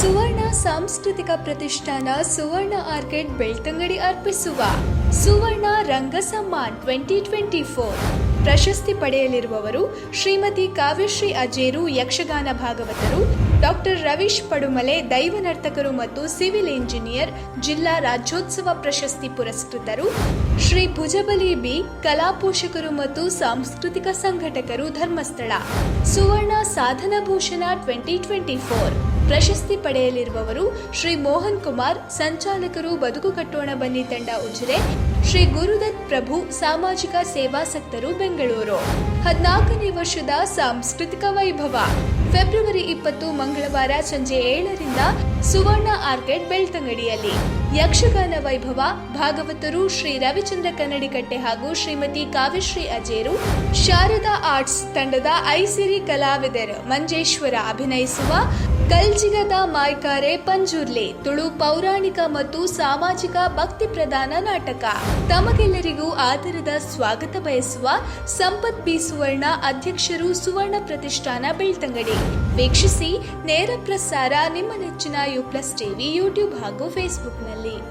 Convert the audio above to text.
ಸುವರ್ಣ ಸಾಂಸ್ಕೃತಿಕ ಪ್ರತಿಷ್ಠಾನ ಸುವರ್ಣ ಆರ್ಕಿಡ್ ಬೆಳ್ತಂಗಡಿ ಅರ್ಪಿಸುವ Suvarna Ranga Samman twenty twenty four ಪ್ರಶಸ್ತಿ ಪಡೆಯಲಿರುವವರು ಶ್ರೀಮತಿ ಕಾವ್ಯಶ್ರೀ ಅಜೇರು ಯಕ್ಷಗಾನ ಭಾಗವತರು, ಡಾಕ್ಟರ್ ರವೀಶ್ ಪಡುಮಲೆ ದೈವ ನರ್ತಕರು ಮತ್ತು ಸಿವಿಲ್ ಇಂಜಿನಿಯರ್ ಜಿಲ್ಲಾ ರಾಜ್ಯೋತ್ಸವ ಪ್ರಶಸ್ತಿ ಪುರಸ್ಕೃತರು, ಶ್ರೀ ಭುಜಬಲಿ ಬಿ ಕಲಾಪೋಷಕರು ಮತ್ತು ಸಾಂಸ್ಕೃತಿಕ ಸಂಘಟಕರು ಧರ್ಮಸ್ಥಳ. ಸುವರ್ಣ ಸಾಧನ ಭೂಷಣ ಟ್ವೆಂಟಿ ಟ್ವೆಂಟಿ ಫೋರ್ ಪ್ರಶಸ್ತಿ ಪಡೆಯಲಿರುವವರು ಶ್ರೀ ಮೋಹನ್ ಕುಮಾರ್, ಸಂಚಾಲಕರು ಬದುಕು ಕಟ್ಟೋಣ ಬನ್ನಿ ತಂಡ ಉಜಿರೆ ಶ್ರೀ ಗುರುದತ್ ಪ್ರಭು ಸಾಮಾಜಿಕ ಸೇವಾಸಕ್ತರು ಬೆಂಗಳೂರು. ಹದಿನಾಲ್ಕನೇ ವರ್ಷದ ಸಾಂಸ್ಕೃತಿಕ ವೈಭವ. ಫೆಬ್ರವರಿ ಇಪ್ಪತ್ತು ಮಂಗಳವಾರ ಸಂಜೆ ಏಳರಿಂದ ಸುವರ್ಣ ಆರ್ಕೆಡ್ ಬೆಳ್ತಂಗಡಿಯಲ್ಲಿ. ಯಕ್ಷಗಾನ ವೈಭವ, ಭಾಗವತರು ಶ್ರೀ ರವಿಚಂದ್ರ ಕನ್ನಡಿಕಟ್ಟೆ ಹಾಗೂ ಶ್ರೀಮತಿ ಕಾವ್ಯಶ್ರೀ ಅಜೇರು, ಶಾರದಾ ಆರ್ಟ್ಸ್ ತಂಡದ ಐಸಿರಿ ಕಲಾವಿದರು ಮಂಜೇಶ್ವರ ಅಭಿನಯಿಸುವ ಕಲ್ಜಿಗದ ಮಾಯ್ಕಾರೆ ಪಂಜುರ್ಲೆ, ತುಳು ಪೌರಾಣಿಕ ಮತ್ತು ಸಾಮಾಜಿಕ ಭಕ್ತಿ ಪ್ರಧಾನ ನಾಟಕ. ತಮಗೆಲ್ಲರಿಗೂ ಆದರದ ಸ್ವಾಗತ ಬಯಸುವ ಸಂಪತ್ ಬಿ ಸುವರ್ಣ ಅಧ್ಯಕ್ಷರು ಸುವರ್ಣ ಪ್ರತಿಷ್ಠಾನ ಬೆಳ್ತಂಗಡಿ. ವೀಕ್ಷಿಸಿ ನೇರ ಪ್ರಸಾರ ನಿಮ್ಮ ನೆಚ್ಚಿನ ಯು ಪ್ಲಸ್ ಟಿವಿ, ಯೂಟ್ಯೂಬ್ ಹಾಗೂ ಫೇಸ್ಬುಕ್ನಲ್ಲಿ.